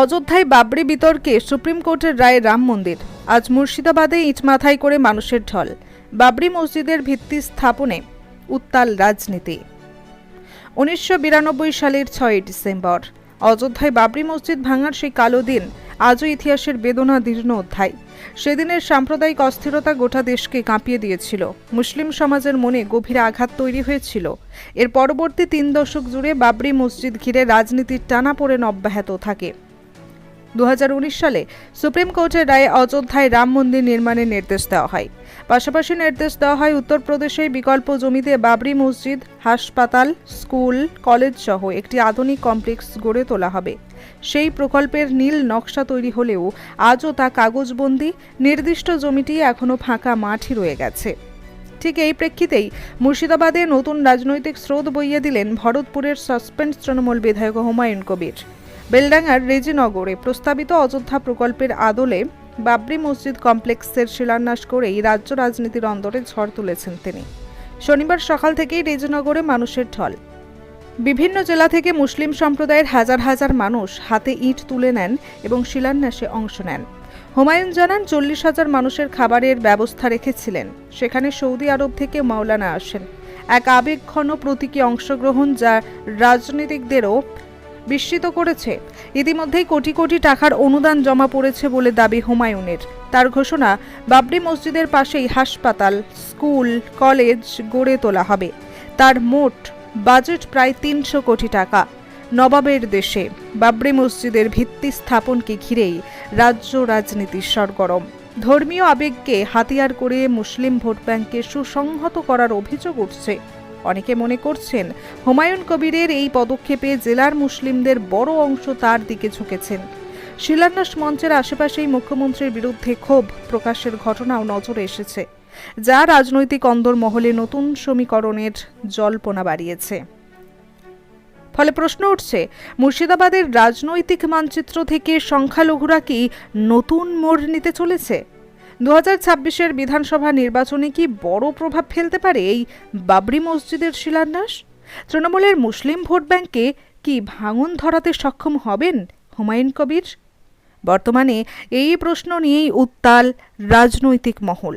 অযোধ্যায় বাবরি বিতর্কে সুপ্রিম কোর্টের রায়ে রাম মন্দির। আজ মুর্শিদাবাদে ইট মাথায় করে মানুষের ঢল। বাবরি মসজিদের ভিত্তি স্থাপনে উত্তাল রাজনীতি। উনিশশো বিরানব্বই সালের ছয়ই ডিসেম্বর। অযোধ্যায় বাবরি মসজিদ ভাঙার সেই কালো দিন আজও ইতিহাসের বেদনা দীর্ণ অধ্যায়। সেদিনের সাম্প্রদায়িক অস্থিরতা গোটা দেশকে কাঁপিয়ে দিয়েছিল। মুসলিম সমাজের মনে গভীর আঘাত তৈরি হয়েছিল। এর পরবর্তী তিন দশক জুড়ে বাবরি মসজিদ ঘিরে রাজনীতির টানাপোড়েন অব্যাহত থাকে। দু হাজার উনিশ সালে সুপ্রিম কোর্টের রায়ে অযোধ্যায় রাম মন্দির নির্মাণের নির্দেশ দেওয়া হয়। পাশাপাশি নির্দেশ দেওয়া হয় উত্তরপ্রদেশে বিকল্প জমিতে বাবরি মসজিদ, হাসপাতাল, স্কুল কলেজ সহ একটি আধুনিক কমপ্লেক্স গড়ে তোলা হবে। সেই প্রকল্পের নীল নকশা তৈরি হলেও আজও তা কাগজবন্দি, নির্দিষ্ট জমিটি এখনও ফাঁকা মাঠই রয়ে গেছে। ঠিক এই প্রেক্ষিতেই মুর্শিদাবাদে নতুন রাজনৈতিক স্রোত বইয়ে দিলেন ভরতপুরের সাসপেন্স তৃণমূল বিধায়ক হুমায়ুন কবির। বেলডাঙ্গার রেজিনগরে প্রস্তাবিত অযোধ্যা প্রকল্পের আদলে বাবরি মসজিদ কমপ্লেক্সের শিলান্যাস করেই রাজ্য রাজনীতির অন্দরে ঝড় তুলেছেন তিনি। শনিবার সকাল থেকেই রেজিনগরে মানুষের ঢল। বিভিন্ন জেলা থেকে মুসলিম সম্প্রদায়ের হাজার হাজার মানুষ হাতে ইট তুলে নেন এবং শিলান্যাসে অংশ নেন। হুমায়ুন জানান, চল্লিশ হাজার মানুষের খাবারের ব্যবস্থা রেখেছিলেন। সেখানে সৌদি আরব থেকে মাওলানা আসেন। এক আবেগঘন প্রতীকী অংশগ্রহণ যা রাজনীতিকদেরও বিস্মিত করেছে। ইতিমধ্যেই কোটি কোটি টাকার অনুদান জমা পড়েছে বলে দাবি হুমায়ুনের। তার ঘোষণা, বাবরি মসজিদের পাশেই হাসপাতাল, স্কুল, কলেজ গড়ে তোলা হবে। তার মোট বাজেট প্রায় তিনশো কোটি টাকা। নবাবের দেশে বাবরি মসজিদের ভিত্তি স্থাপনকে ঘিরেই রাজ্য রাজনীতির সরগরম। ধর্মীয় আবেগকে হাতিয়ার করে মুসলিম ভোট ব্যাংককে সুসংহত করার অভিযোগ উঠছে। অনেকে মনে করছেন, হুমায়ুন কবিরের এই পদক্ষেপে জেলার মুসলিমদের বড় অংশ তার দিকে ঝুঁকেছেন। শিলান্যাস মঞ্চের আশেপাশেই মুখ্যমন্ত্রীর বিরুদ্ধে ক্ষোভ প্রকাশের ঘটনাও নজরে এসেছে। যা রাজনৈতিক অন্দরমহলে নতুন সমীকরণের জল্পনা বাড়িয়েছে। ফলে প্রশ্ন উঠছে, মুর্শিদাবাদের রাজনৈতিক মানচিত্র থেকে সংখ্যালঘুরা কি নতুন মোড় নিতে চলেছে? দু হাজার ছাব্বিশের বিধানসভা নির্বাচনে কি বড় প্রভাব ফেলতে পারে এই বাবরি মসজিদের শিলান্যাস? তৃণমূলের মুসলিম ভোট ব্যাংকে কি ভাঙন ধরাতে সক্ষম হবেন হুমায়ুন কবির? বর্তমানে এই প্রশ্ন নিয়েই উত্তাল রাজনৈতিক মহল।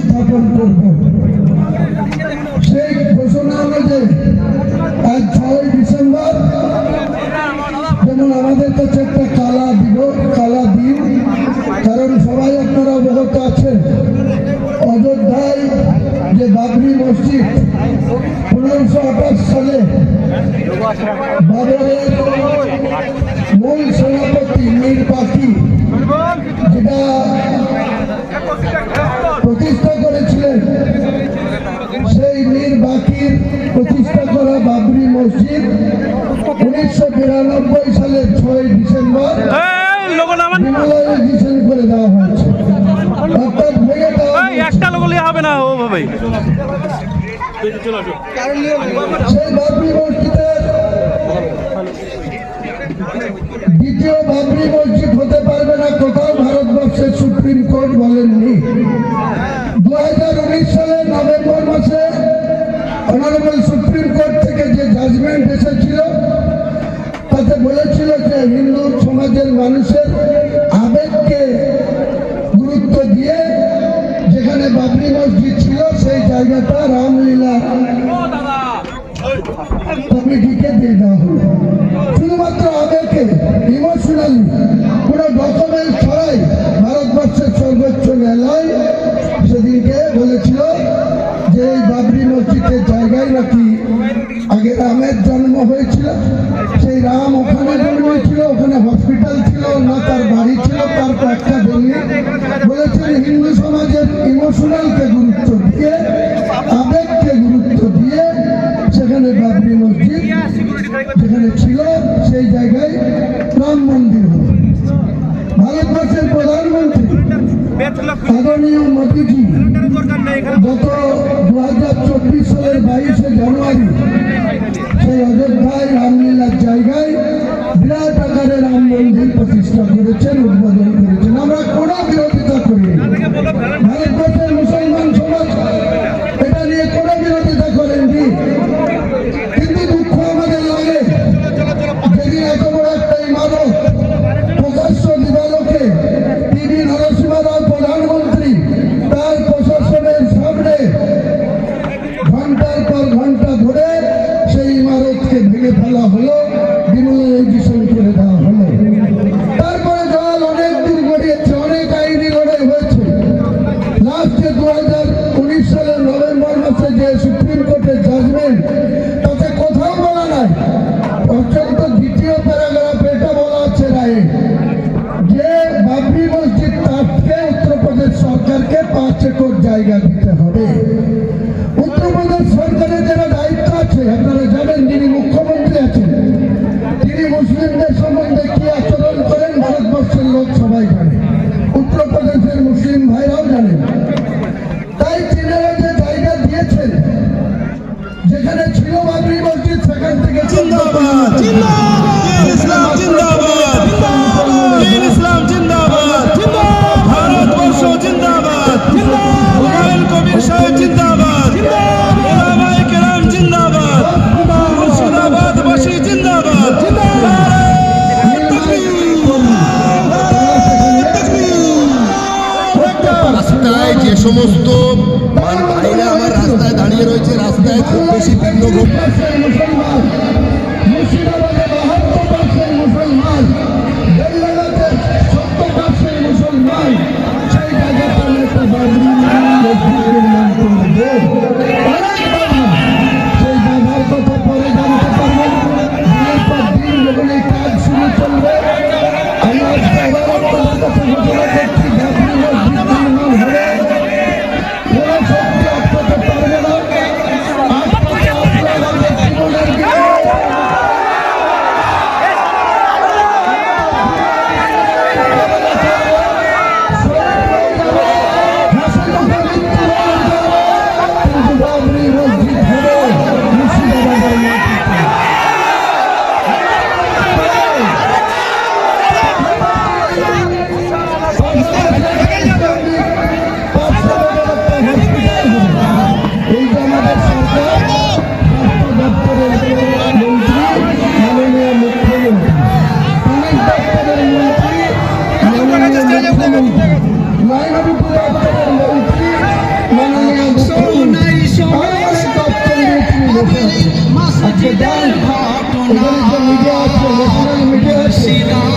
স্থাপন করব সেই ঘোষণা অনুযায়ী আজ ছয় ডিসেম্বর। যেমন আমাদের কাছে একটা কালা দিব, কালা দিন। কারণ সবাই আপনারা অবগত আছেন, অযোধ্যায় যে বাবরি মসজিদ পনেরোশো আঠাশ সালে বাবরের মূল সেনাপতি মীর পাখি, যেটা প্রতিষ্ঠা করেছিলেন। সেই মীর বাকির প্রতিষ্ঠা করা বাবরি মসজিদ উনিশশো বিরানব্বই সালের ছয় ডিসেম্বর ডিমোলাইজেশন করে দেওয়া হয়েছে। অর্থাৎ ভেঙে দেওয়া একটা লোকলে হবে না ও ভাই সেই বাবরি মসজিদের দ্বিতীয় বাবরি মসজিদ হতে পারবে না কোথাও ভারতবর্ষের সুপ্রিম কোর্ট বলেননি। দু হাজার উনিশ সালের নভেম্বর মাসে অনারেবল সুপ্রিম কোর্ট থেকে যে জাজমেন্ট এসেছিল তাতে বলেছিল যে হিন্দু সমাজের মানুষের আবেগকে গুরুত্ব দিয়ে যেখানে বাবরি মসজিদ ছিল সেই জায়গাটা রামলীলা কমিটিকে দিয়ে দেওয়া হলো। হয়েছিল, সেই রাম ওখানে জন্মেছিল, ওখানে হসপিটাল ছিল, না তার বাড়ি ছিল, তার কয়েকটা জমি। বলেছেন হিন্দু সমাজের ইমোশনালকে গুরুত্ব দিয়ে, আবেগকে গুরুত্ব দিয়ে সেখানে বাবরি মসজিদ যেখানে ছিল, সেই জায়গায় রাম মন্দির হল ভারতবর্ষের প্রধানমন্ত্রী আদরণীয় মোদীজি গত দু হাজার চব্বিশ সালের বাইশে জানুয়ারি সেই অযোধ্যায় রামলীলার জায়গায় বিরাট আকারে রাম মন্দির প্রতিষ্ঠা করেছেন, উদ্বোধন করেছেন। আমরা কোনো বিরোধিতা করি ভারতবর্ষ ফেলা হলো। সমস্ত ভাইরা আমার রাস্তায় দাঁড়িয়ে রয়েছে রাস্তায় খুব বেশি তীব্র মসজিদের ঘটনা মিডিয়া মিডিয়া